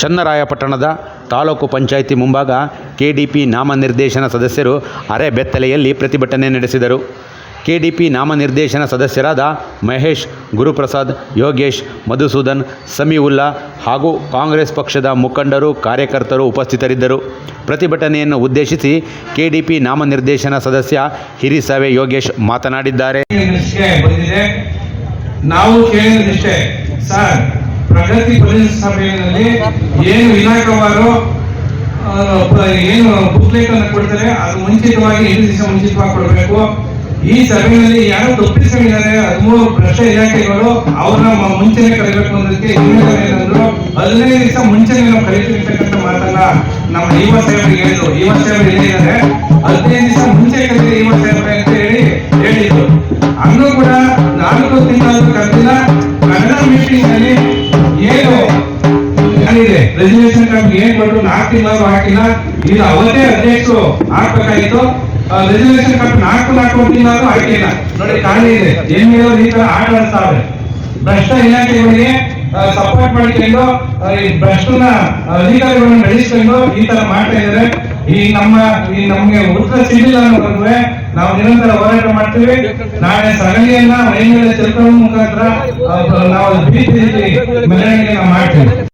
ಚನ್ನರಾಯಪಟ್ಟಣದ ತಾಲೂಕು ಪಂಚಾಯಿತಿ ಮುಂಭಾಗ ಕೆಡಿಪಿ ನಾಮನಿರ್ದೇಶನ ಸದಸ್ಯರು ಅರೆಬೆತ್ತಲೆಯಲ್ಲಿ ಪ್ರತಿಭಟನೆ ನಡೆಸಿದರು. ಕೆಡಿಪಿ ನಾಮನಿರ್ದೇಶನ ಸದಸ್ಯರಾದ ಮಹೇಶ್, ಗುರುಪ್ರಸಾದ್, ಯೋಗೇಶ್, ಮಧುಸೂದನ್, ಸಮೀವುಲ್ಲಾ ಹಾಗೂ ಕಾಂಗ್ರೆಸ್ ಪಕ್ಷದ ಮುಖಂಡರು, ಕಾರ್ಯಕರ್ತರು ಉಪಸ್ಥಿತರಿದ್ದರು. ಪ್ರತಿಭಟನೆಯನ್ನು ಉದ್ದೇಶಿಸಿ ಕೆಡಿಪಿ ನಾಮನಿರ್ದೇಶನ ಸದಸ್ಯ ಹಿರಿಸಾವೆ ಯೋಗೇಶ್ ಮಾತನಾಡಿದ್ದಾರೆ. ನಾವು ಪ್ರಗತಿ ಪರಿಷತ್ ಸಭೆಯಲ್ಲಿ ಏನು ವಿನಾಯಕವಾರು ಏನು ಬುಕ್ಲೆಟ್ ಅನ್ನು ಕೊಡ್ತಾರೆ, ಅದು ಮುಂಚಿತವಾಗಿ ಎಂಟು ದಿವಸ ಮುಂಚಿತವಾಗಿ ಕೊಡಬೇಕು. ಈ ಸಭೆಯಲ್ಲಿ ಯಾರು ತಪ್ಪಿಸ್ಕೊಂಡಿದ್ದಾರೆ, ಹದಿಮೂರು ಭ್ರಷ್ಟ ಇಲಾಖೆಗಳು ಅವ್ರನ್ನ ಮುಂಚೆನೆ ಕರಿಬೇಕು ಅನ್ನೋದಕ್ಕೆ ಹದಿನೈದು ದಿವಸ ಮುಂಚೆನೆ ನಾವು ಕರೀತಿರ್ತಕ್ಕಂಥ ಮಾತಲ್ಲ ನಮ್ಮ ಯುವ ಸಾಹೇಬರಿಗೆ ಹೇಳಿದ್ರು. ಯುವ ಸಾಹೇಬರು ಹೇಳಿದ್ದಾರೆ, ಹದಿನೈದು ದಿವಸ ಮುಂಚೆ ಕರೀರಿ ಯುವ ಸಾಹೇಬ್ರೆ ಅಂತ ಹೇಳಿ ಹೇಳಿದ್ರು. ಅಲ್ಲೂ ಕೂಡ ನಾಲ್ಕು ತಿಂಗಳು ಕರೆದಿಲ್ಲ. ಏನಿದೆ ರೆಸಲ್ಯೂಷನ್ ಕಾರ್ಡ್ ಏನ್ ಕೊಟ್ಟು ನಾಲ್ಕು ತಿಂಗಳು ಹಾಕಿಲ್ಲ. ಇದು ಅವತ್ತೇ ಅಧ್ಯಕ್ಷರು ಹಾಕ್ಬೇಕಾಗಿತ್ತು. ರೆಸಲ್ಯೂಷನ್ ಕಾರ್ಡ್ ನಾಲ್ಕು ನಾಲ್ಕು ತಿಂಗಳು ಹಾಕಿಲ್ಲ. ನೋಡಿ, ಖಾಲಿ ಇದೆ. ಹೇಳೋದು ಈ ತರ ಆಟ ಆಡ್ತಾವೆ ಭ್ರಷ್ಟ ಇಲಾಖೆಗಳಿಗೆ ಸಪೋರ್ಟ್ ಮಾಡ್ಕೊಂಡು ಈ ಭ್ರಷ್ಟನ ಅಧಿಕಾರಿಗಳನ್ನ ನಡೆಸ್ಕೊಂಡು ಈ ತರ ಮಾಡ್ತಾ ಇದ್ದಾರೆ. ಈ ನಮ್ಮ, ಈ ನಮ್ಗೆ ಉತ್ತರ ಸಿಗಲಿಲ್ಲ ಅನ್ನೋದ್ರೆ ನಾವು ನಿರಂತರ ಹೋರಾಟ ಮಾಡ್ತೀವಿ. ನಾಳೆ ಸಗಣಿಯನ್ನ ಮೈ ಮೇಲೆ ತಿಳ್ಕೊಳ್ಳೋ ಮುಖಾಂತರ ನಾವು ಬೀದಿ ಮೆರವಣಿಗೆನ ಮಾಡ್ತೀವಿ.